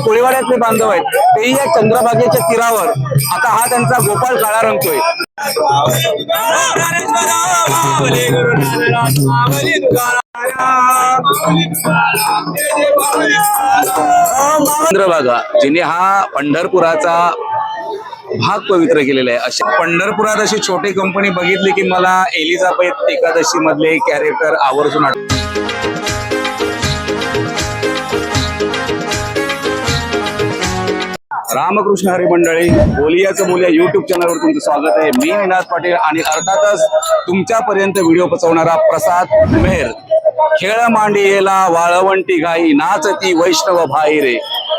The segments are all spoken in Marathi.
कोळीवाड्यातले बांधव आहेत. तेही या चंद्रभागेच्या तीरावर. आता हा त्यांचा गोपाळ काळा रंगतोय. चंद्रभागा जिने हा पंढरपुराचा भाग पवित्र केलेला आहे. अशा पंढरपुरात अशी छोटी कंपनी बघितली की मला एलिझाबेथ एकादशी मधले कॅरेक्टर आवर्जून आठ रामकृष्ण हरी मंडळी बोलियाचं बोलिया युट्यूब चॅनलवर तुमचं स्वागत आहे. मी विनाथ पाटील आणि अर्थातच तुमच्यापर्यंत व्हिडिओ पोचवणारा प्रसाद मेहर. खेळ मांडियेला वाळवंटी गाई नाचती वैष्णव भाई रे.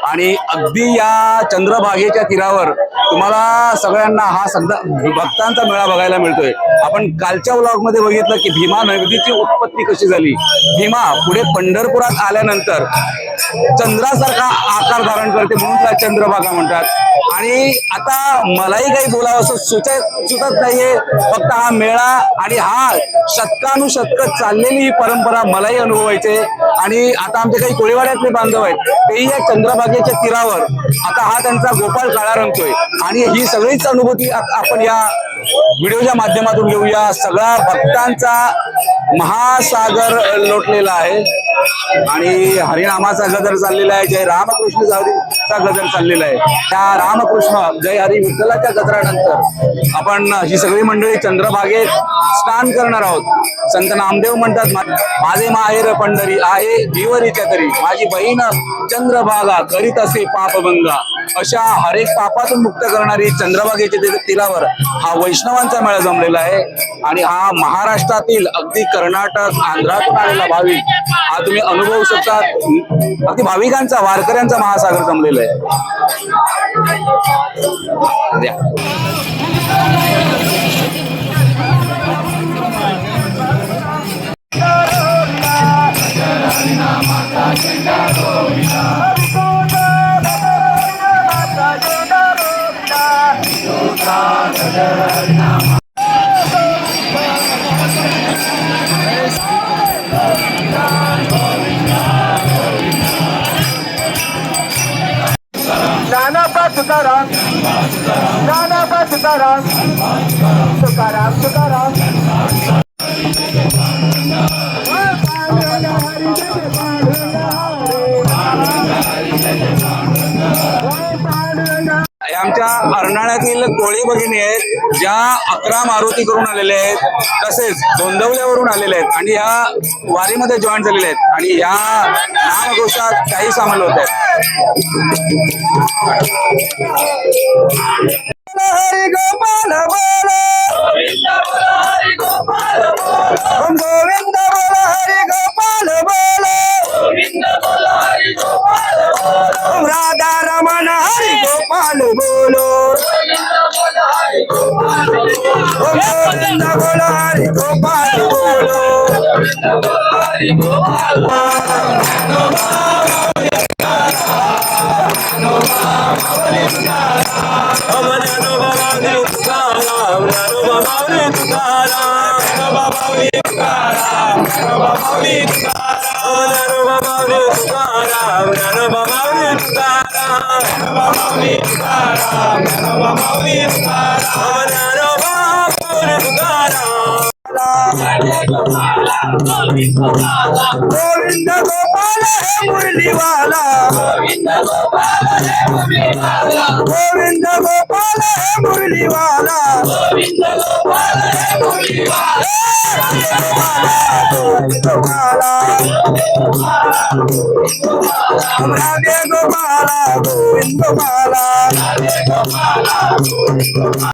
आणि अगदी या चंद्रभागेच्या तीरावर तुम्हाला सगळ्यांना हा सगळा भक्तांचा मेळा बघायला मिळतोय. आपण कालच्या ब्लॉगमध्ये बघितलं की भीमा नदीची उत्पत्ती कशी झाली? भीमा पुढे पंढरपुरात आल्यानंतर चंद्रासारखा आकार धारण करते म्हणून त्याला चंद्रभागा म्हणतात. आणि आता मलाही काही बोलावं असं सुचत सुचत नाहीये. फक्त हा मेळा आणि हा शतकानुशतक चाललेली ही परंपरा मलाही अनुभवायचे आणि आता आमचे काही कोळीवाड्यातले बांधव आहेत तेही या चंद्रभागेच्या तीरावर. आता हा त्यांचा गोपाळ काळा रंगतोय. आणि ही सगळीच अनुभूती आपण या व्हिडिओच्या माध्यमातून घेऊया. सगळा भक्तांचा महासागर लोटलेला आहे. आणि हरिनामाचा गजर चाललेला आहे. जय रामकृष्ण चा गजर चाललेला आहे. त्या रामकृष्ण जय हरी विठ्ठलाच्या गजरानंतर आपण ही सगळी मंडळी चंद्रभागेत स्नान करणार आहोत. संत नामदेव म्हणतात माझे माहेर पंढरी आहे जीवरीच्या तरी. माझी बहीण चंद्रभागा करीत असे पापभंगा. अशा हरेक पापातून मुक्त करणारी चंद्रभागेच्या तिलावर हा वैष्णव वैष्णवांचा मेळा जमलेला आहे. आणि हा महाराष्ट्रातील अगदी कर्नाटक आंध्रातून आलेला भाविक हा तुम्ही अनुभवू शकता अगदी भाविकांचा वारकऱ्यांचा महासागर जमलेला आहे. द्या. ज्ञानापा तुकाराम ज्ञानापा तुकाराम तुकाराम तुकाराम. हे अर्नाळ्यातील कोळी भगिनी आहेत ज्या अकरा मारुती करून आलेल्या आहेत तसेच गोंदवल्यावरून आलेल्या आहेत आणि या वारीमध्ये जॉईन झालेल्या आहेत. आणि या नामघोषात काही सामील होत आहेत. গোলারি গোপাল বলো গোলারি what Govinda Gopala hey మురళివాలా Govinda Gopala hey మురళివాలా Govinda Gopala hey మురళివాలా Govinda Gopala hey మురళివాలా Govinda Gopala Radhe Gopala Govinda Gopala Radhe Gopala Govinda Gopala.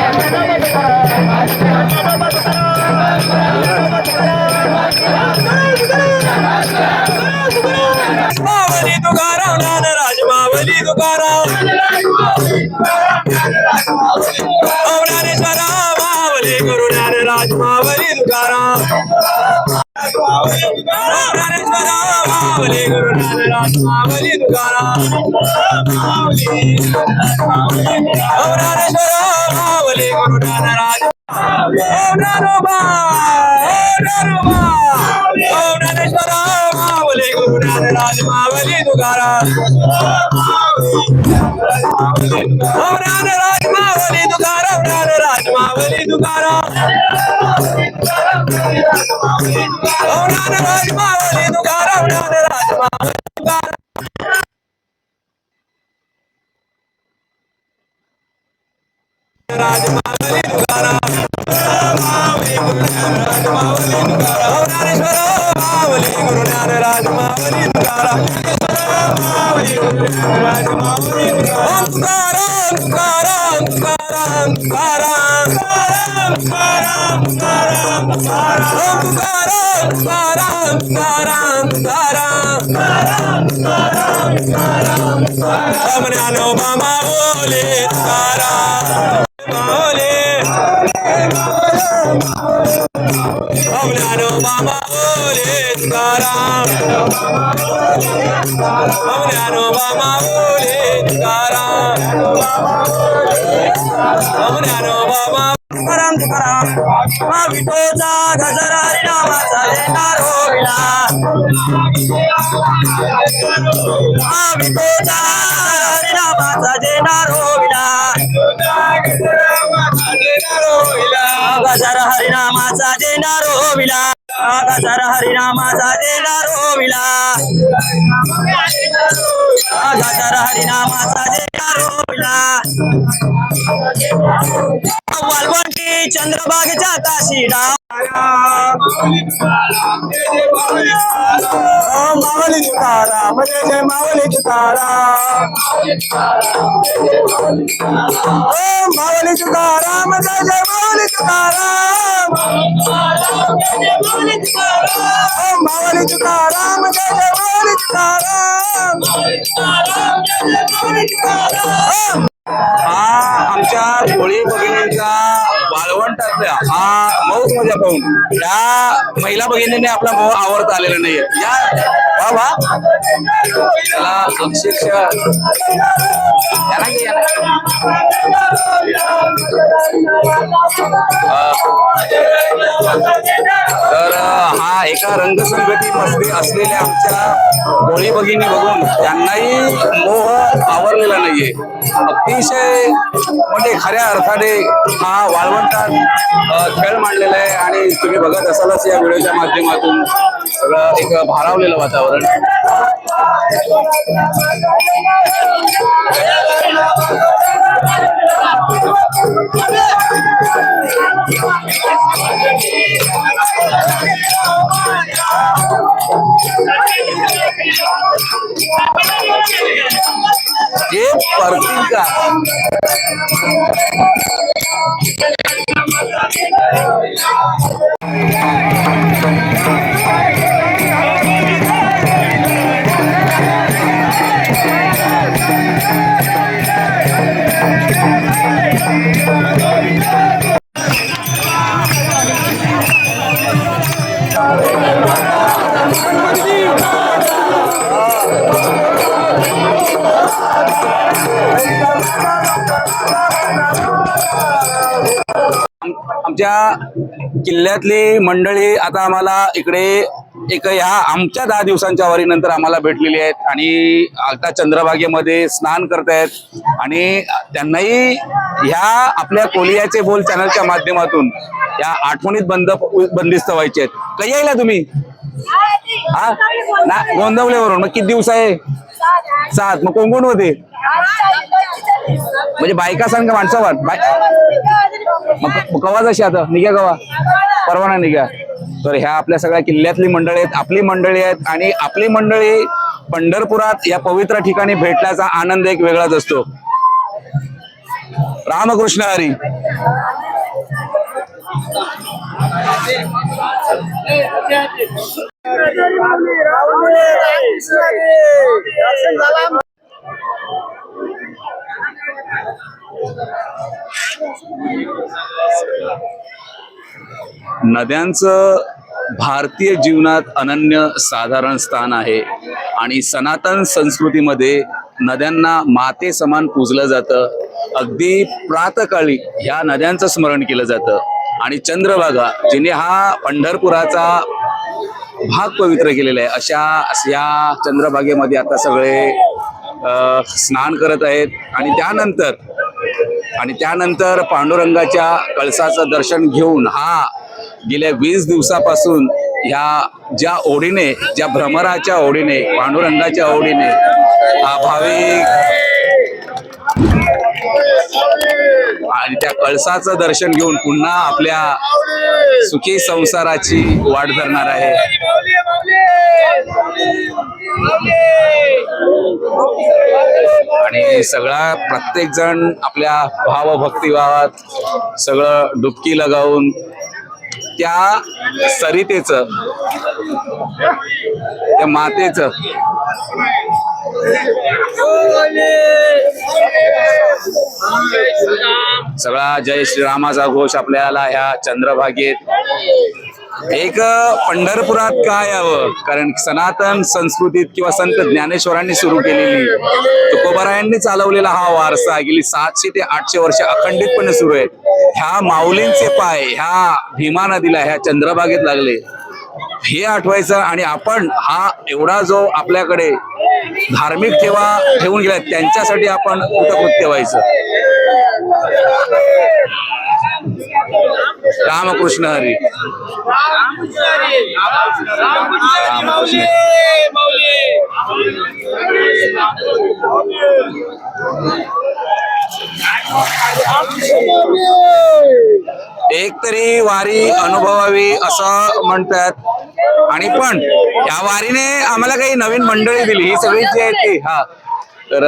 Mavli Tukaram Mavli औरारेश्वरा Mavli Mavli गुरुनानराज Mavli Tukaram Raja Mahavir, Raja Mahavir, Raja Mahavir, Raja Mahavir, Raja Mahavir, Raja Mahavir, Raja Mahavir, Tukaram Mavli गुरु ज्ञानराज मावली तुकाराम ओम तुकाराम तुकाराम तुकाराम तुकाराम तुकाराम तुकाराम तुकाराम तुकाराम ओम तुकाराम तुकाराम मौलानो बाबा बोले तुकाराम मौलानो बाबा बोले तुकाराम मौलानो बाबा तुकाराम तुकाराम हा विठोचा गजरा नावाचा लेणार होईला हा विठोचा नावाचा देणार होईला गजर हरिनामाचा देणार होईला गजर हरिनामाचा देणार होईला गजर हरिनामाचा देणार होईला बाई जाता ताशी डाव मावली तुकारा म्हणजे जय मावली तुकारा मावली तुकारा म्हणजे जय मावली तुकारा मावली तुकारा म्हणजे जय मावली तुकारा हा आमच्या कोळी भगिनींचा वाळवंटातल्या हा मौज मजा पाहून. या महिला भगिनीने आपला भाऊ आवडता आलेला नाहीये. या त्याला अक्षरशः याला तर हा एका रंगसंगती बसली असलेल्या आमच्या कोळी भगिनी बघून त्यांनाही मोह आवरलेला नाहीये. अतिशय म्हणजे खऱ्या अर्थाने हा वाळवंटात खेळ मांडलेला आहे. आणि तुम्ही बघत असालच या व्हिडिओच्या माध्यमातून. एक भारावलेलं वातावरण. हे परतील का किल्ल्यातली मंडळी आता आम्हाला इकडे एक ह्या आमच्या दहा दिवसांच्या वारीनंतर आम्हाला भेटलेली आहेत आणि आता चंद्रभागेमध्ये स्नान करतायत. आणि त्यांनाही ह्या आपल्या कोलियाचे बोल चॅनलच्या माध्यमातून या आठवणीत बंद बंदिस्त व्हायचे आहेत. काही यायला तुम्ही? हा? ना गोंदवलेवरून. मग किती दिवस आहे? सात. मग कोण कोण होते? म्हणजे बायका सांग का माणसावर बाय मग कवा जशी आता? निघ्या कवा? परवा निघ्या. तर ह्या आपल्या सगळ्या किल्ल्यातली मंडळी आहेत. आपली मंडळी आहेत. आणि आपली मंडळी पंढरपुरात या पवित्र ठिकाणी भेटण्याचा आनंद एक वेगळाच असतो. रामकृष्ण हरी. नद्यांचं भारतीय जीवनात अनन्य साधारण स्थान आहे आणि सनातन संस्कृतीमध्ये नद्यांना माते समान पूजलं जातं. अगदी प्रातकाळी ह्या नद्यांचं स्मरण केलं जातं. आणि चंद्रभागा जिने हा पंढरपुराचा भाग पवित्र केलेला आहे. अशा या चंद्रभागेमध्ये आता सगळे स्नान करत आहेत. आणि त्यानंतर आणि त्यानंतर पांडुरंगाच्या कळसाचं दर्शन घेऊन हा गेल्या वीस दिवसापासून ह्या ज्या ओढीने ज्या भ्रमराच्या ओढीने पांडुरंगाच्या ओढीने हा भाविक आणि त्या कळसाचं दर्शन घेऊन पुन्हा आपल्या सुखी संसाराची वाट धरणार आहे. आणि सगळा प्रत्येक जण आपल्या भावभक्तिभावात सगळं डुबकी लगावून त्या सरितेचं त्या मातेचं सगळा जय श्रीरामाचा घोष आपल्याला ह्या चंद्रभागेत. एक पंढरपुरात काय यावं? कारण सनातन संस्कृतीत किंवा संत ज्ञानेश्वरांनी सुरू केलेली तुकोबारायांनी चालवलेला हा वारसा गेली सातशे ते आठशे वर्ष अखंडितपणे सुरू आहे ह्या माऊलींचे पाय ह्या भीमा नदीला ह्या चंद्रभागेत लागले. हे आठवायचं आणि आपण हा एवढा जो आपल्याकडे धार्मिक ठेवा ठेवून गेला त्यांच्यासाठी आपण कृतकृत्य व्हायचं. रामकृष्ण हरी. रामकृष्ण एक तरी वारी अनुभवावी असं म्हणतात. आणि पण या वारीने आम्हाला काही नवीन मंडळी दिली. ही सगळी जी आहे ती हा. तर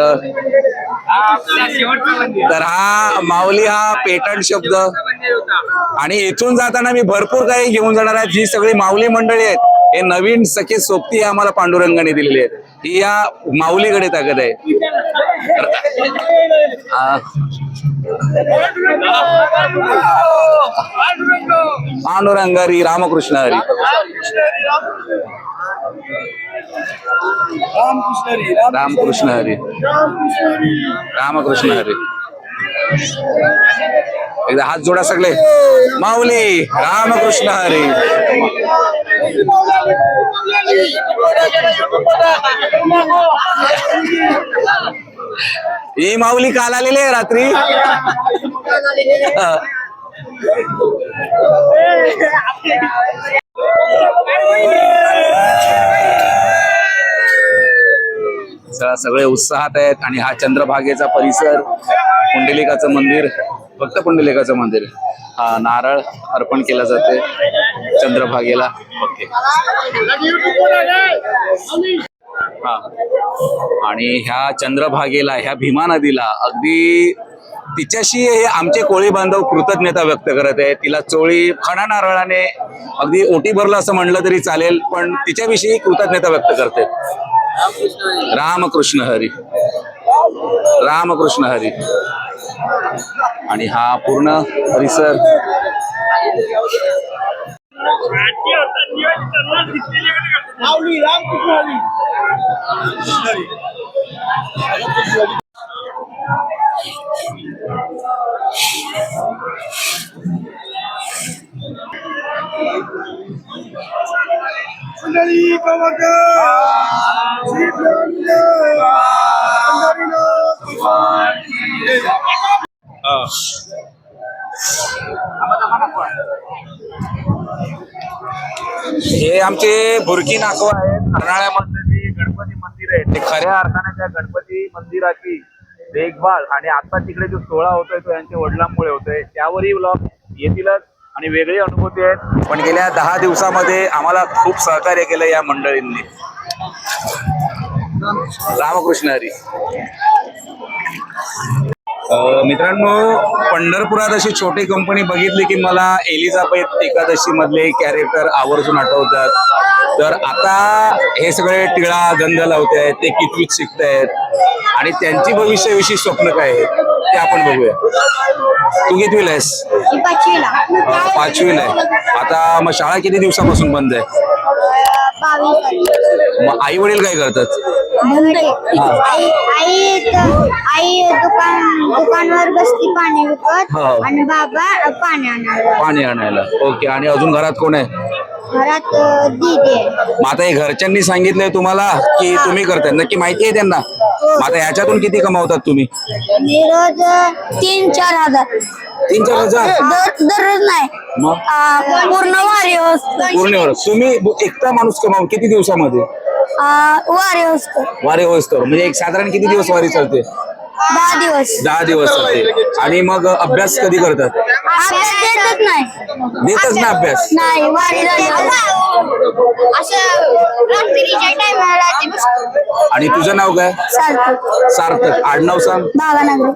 तर हा माऊली हा पेटंट शब्द. आणि इथून जाताना मी भरपूर काही घेऊन जाणार आहेत ही सगळी माऊली मंडळी आहेत हे नवीन सखे सोबती आम्हाला पांडुरंगाने दिलेली आहेत. ही या माऊलीकडे ताकद आहे. आ, पांडुरंग हरी रामकृष्ण हरी रामकृष्ण हरी रामकृष्ण हरी एकदा हात जोडा सगळे माऊली रामकृष्ण हरी ही माऊली काल आलेली आहे रात्री. सगळा सगळे उत्साहात आहेत आणि हा चंद्रभागेचा परिसर पुंडलिकाचं मंदिर फक्त पुंडलिकाचं मंदिर. हा नारळ अर्पण केला जाते चंद्रभागेला. ओके. आणि ह्या चंद्रभागेला ह्या भीमा नदीला अगदी तिच्याशी हे आमचे कोळी बांधव कृतज्ञता व्यक्त करत आहे तिला चोळी खणा नारळाने अगदी ओटी भरलं असं म्हणलं तरी चालेल पण तिच्याविषयी कृतज्ञता व्यक्त करते. रामकृष्ण हरी. रामकृष्ण हरी. आणि हा पूर्ण परिसर माऊली रामकृष्ण पंढरी कवक श्री पंढरीनाथ हे आमचे बुरकी नाको आहेत. कर्नाळ्यामधले जे गणपती मंदिर आहे ते खऱ्या अर्थाने त्या गणपती मंदिराची देखभाल आणि आता तिकडे जो सोहळा होतोय तो यांच्या वडिलांमुळे होतोय. त्यावरही ब्लॉग येतीलच आणि वेगळी अनुभूती आहेत. पण गेल्या दहा दिवसामध्ये आम्हाला खूप सहकार्य केलं या मंडळींनी. रामकृष्ण हरी. मित्रांनो पंढरपुरात अशी छोटी कंपनी बघितली की मला एलिझाबेथ एकादशी मधले कॅरेक्टर आवर्जून आठवतात. तर आता हे सगळे टिळा गंध लावत आहेत ते कितवीत शिकतायत आणि त्यांची भविष्याविषयी स्वप्न काय आहेत ते आपण बघूया. तू कितवीला आहेस? पाचवीला. आहे. आता मग शाळा किती दिवसापासून बंद आहे? मग आई वडील काय करतात? आई आई त- आई दुकान दुकानवर बसती पाणी विकत हो. आणि बाबा पाणी आणायला. पाणी आणायला. ओके आणि अजून घरात कोण आहे? घरात अ, दीदी आहे. मग आता हे घरच्यांनी सांगितलंय तुम्हाला की तुम्ही करताय. नक्की माहिती आहे त्यांना? मग आता ह्याच्यातून किती कमावतात तुम्ही? मी रोज अ, तीन चार हजार. तीन चार हजार? दर- दररोज नाही. मग? पूर्ण वारी पूर्ण वर्ष. तुम्ही एकटा माणूस कमावून किती दिवसामध्ये? वारी असतो. वारी होईस्तोवर. म्हणजे एक साधारण किती दिवस वारी चालते? दहा दिवस. दहा दिवस चालते. आणि मग अभ्यास कधी करतात? अभ्यास देतच नाही. देतच ना अभ्यास? नाही वारीला असं रात्रीच्या टायमाला आणि तुझं नाव काय? सार्थक. आडनाव सांग. भागानगर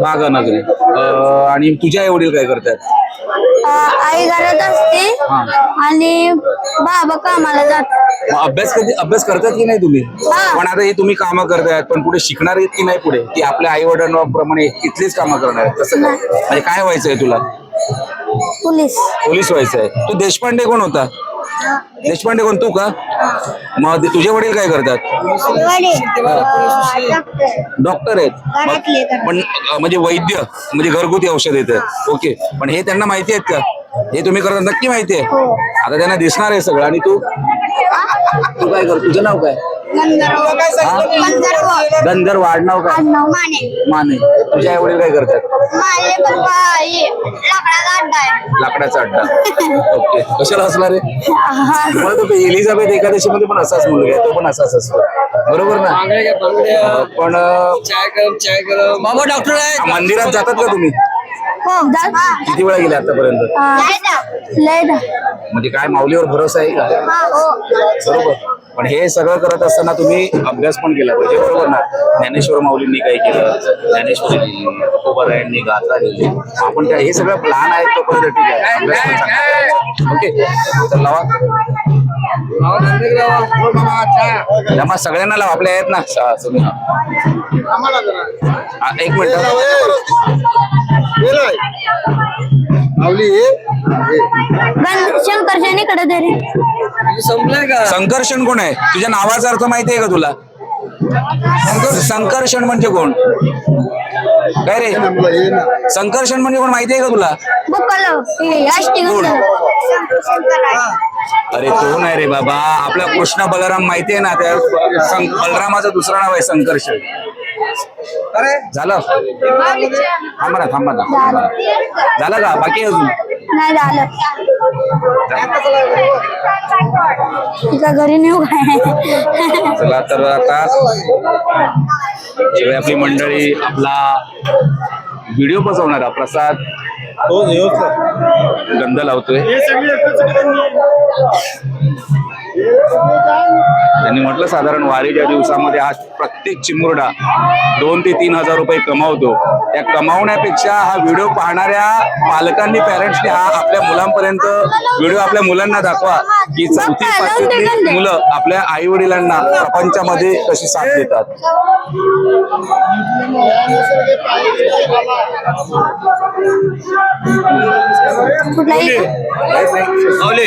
बागानगरी. अं, आणि तुझ्या आई वडील काय करतात? आई घरात असते हा. आणि बाबा कामाला जात. मग अभ्यास कधी अभ्यास करतात की नाही तुम्ही? हा. पण आता हे तुम्ही कामं करतायत पण पुढे शिकणार आहेत की नाही पुढे? की आपल्या आई वडिलांप्रमाणे इथलीच कामं करणार आहेत? तसं काय? म्हणजे काय व्हायचंय तुला? पोलीस. पोलीस व्हायचंय. तू देशपांडे कोण होता? देशपांडे कोण? तू का? मग तुझे वडील काय करतात? डॉक्टर आहेत. पण म्हणजे वैद्य म्हणजे घरगुती औषध येतं ओके. पण हे त्यांना माहिती आहेत का? हे तुम्ही करता नक्की माहिती आहे? हो. आता त्यांना दिसणार आहे सगळं. आणि तू? तू काय कर तुझं नाव काय? गंधर्व. आडनाव काय? माने. माने. तुझ्या आई वडील काय करतात? माझे पप्पा हे लाकडाचा अड्डा आहे. लाकडाचा अड्डा. ओके. कशाला असणार आहे? मला तो एलिझाबेथ एकादशी मध्ये पण असाच मुलगा आहे. तो पण असाच असतो. बरोबर ना? अं, पण अं, चाय गरम चाय गरम बाबा डॉक्टर मंदिरात जातात का तुम्ही? किती वेळा गेले आतापर्यंत? म्हणजे काय माऊलीवर भरोसा आहे का? हो बरोबर. पण हे सगळं करत असताना तुम्ही अभ्यास पण केला पाहिजे बरोबर ना? ज्ञानेश्वर माऊलींनी काय केलं? ज्ञानेश्वरी तुकोबारायांनी गाथा लिहिली. आपण त्या हे सगळं प्लॅन आहे तो पण ठीक आहे. अभ्यास पण चांगला. ओके. तर लावा. जमा सगळ्यांना लावा आपल्या आहेत ना. एक मिनिट. शंकर शनीकडे तरी संपलंय का? संकर्षण कोण आहे? तुझ्या नावाचा अर्थ माहिती आहे का तुला? संकर्षण म्हणजे कोण? काय रे? संकर्षण म्हणजे कोण माहिती आहे का तुला? अष्टगंध. अरे तो नाही रे बाबा? आपला कृष्ण बलराम माहिती आहे ना? त्या सं- बलरामाचं दुसरं नाव आहे संकर्षण. झालं. थांबा ना थांबा ना. झालं का? बाकी अजून? नाही झालं. तिच्या घरी. नेऊ काय? चला तर आता सगळी आपली मंडळी आपला व्हिडिओ बसवणारा प्रसाद. गंध लावतोय. त्यांनी म्हटलं साधारण वारीच्या दिवसामध्ये हा प्रत्येक चिमुरडा दोन ते तीन हजार रुपये कमावतो त्या कमावण्यापेक्षा हा व्हिडिओ पाहणाऱ्या पालकांनी पॅरेंट्सनी हा आपल्या मुलांपर्यंत व्हिडिओ आपल्या मुलांना दाखवा की चौथी पाचवीतली मुलं आपल्या आई वडिलांना प्रपंचामध्ये कशी साथ देतात. बोले.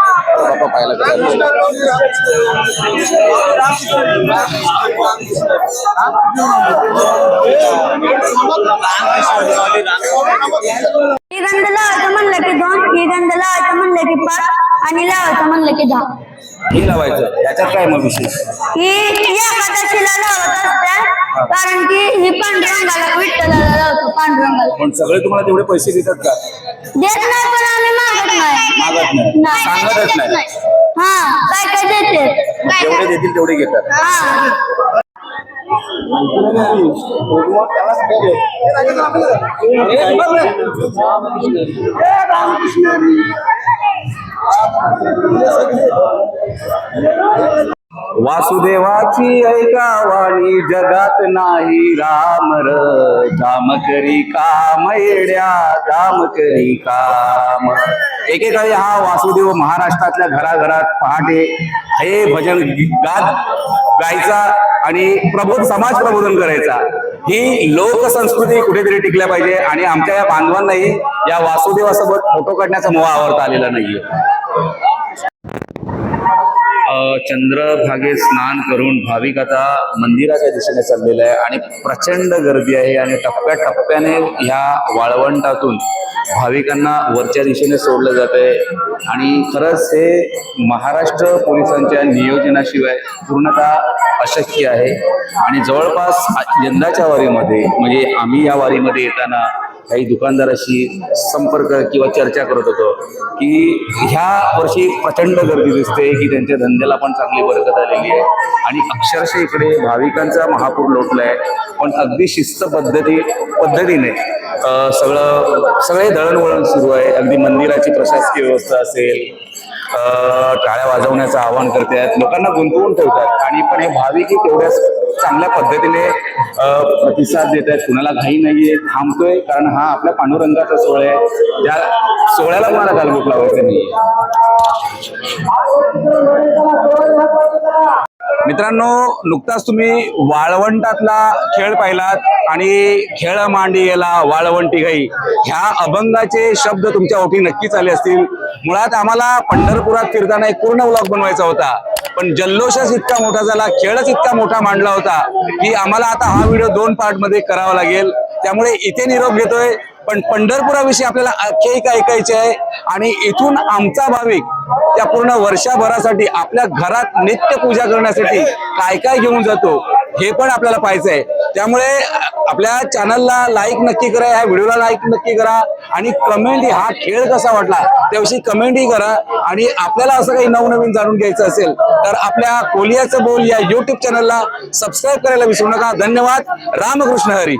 बाप्पा पाहायला लावायचं म्हणलं की दोन लावायचं म्हणलं की पाच आणि लावायचं म्हणलं की दहा. हे लावायचं. याच्यात काय मग विशेष? ही एकादशीला लावत असतात कारण की ही पांडुरंगाला विठ्ठलाला लावतो पांडुरंगाला. पण सगळे तुम्हाला तेवढे पैसे देतात का? देत नाही पण आम्ही मागत नाही मागत नाही सांगतच नाही हा काय काय देते जेवढे देतील तेवढे घेतात. हा वासुदेवाची ऐका वाणी जगात नाही राम र दाम करी काम येड्या दाम करी काम. एकेकाळी हा वासुदेव महाराष्ट्रातल्या घराघरात पहाटे हे भजन गात गायचा आणि प्रबोध समाज प्रबोधन करायचा. ही लोकसंस्कृती कुठेतरी टिकल्या पाहिजे आणि आमच्या या बांधवांनाही या वासुदेवासोबत फोटो काढण्याचा मोह आवडता आलेला नाहीये. चंद्रभागे चंद्रभागेत स्नान करून भाविक आता मंदिराच्या दिशेने चाललेला आहे आणि प्रचंड गर्दी आहे आणि टप्प्याटप्प्याने ह्या वाळवंटातून भाविकांना वरच्या दिशेने सोडलं जात आहे. आणि खरंच हे महाराष्ट्र पोलिसांच्या नियोजनाशिवाय पूर्णतः अशक्य आहे. आणि जवळपास यंदाच्या वारीमध्ये म्हणजे आम्ही या वारीमध्ये येताना काही दुकानदाराशी संपर्क किंवा चर्चा करत होतो की ह्या वर्षी प्रचंड गर्दी दिसते की त्यांच्या धंद्याला पण चांगली बरकत आलेली आहे. आणि अक्षरशः इकडे भाविकांचा महापूर लोटला आहे पण अगदी शिस्त पद्धती पद्धतीने सगळं सगळे दळणवळण सुरू आहे. अगदी मंदिराची प्रशासकीय व्यवस्था असेल टाळ्या वाजवण्याचं आवाहन करतात लोकांना गुंतवून ठेवतात. आणि पण हे भाविकही तेवढ्याच चांगल्या पद्धतीने प्रतिसाद देत आहेत. कुणाला घाई नाहीये थांबतोय. कारण हा आपल्या पांडुरंगाचा सोहळा आहे. त्या सोहळ्याला मला गालबोट लावायचं नाहीये. मित्रांनो नुकताच तुम्ही वाळवंटातला खेळ पाहिलात आणि खेळ मांडी गेला वाळवंटी गाई ह्या अभंगाचे शब्द तुमच्या ओटी नक्कीच आले असतील. मुळात आम्हाला पंढरपुरात फिरताना एक पूर्ण ब्लॉग बनवायचा होता. पण जल्लोषच इतका मोठा झाला खेळच इतका मोठा मांडला होता की आम्हाला आता हा व्हिडिओ दोन पार्टमध्ये करावा लागेल. त्यामुळे इथे निरोप घेतोय. पण पंढरपुराविषयी आपल्याला आख्यायिका ऐकायची आहे. आणि इथून आमचा भाविक त्या पूर्ण वर्षभरासाठी आपल्या घरात नित्य पूजा करण्यासाठी काय काय घेऊन जातो हे पण आपल्याला पाहायचं आहे त्यामुळे आपल्या चॅनलला लाईक नक्की करा या व्हिडिओला लाईक नक्की करा. आणि कमेंट हा खेळ कसा वाटला त्याविषयी कमेंटही करा. आणि आपल्याला असं काही नवनवीन जाणून घ्यायचं असेल तर आपल्या कोलियाचं बोल या युट्यूब चॅनलला सबस्क्राईब करायला विसरू नका. धन्यवाद. रामकृष्ण हरी.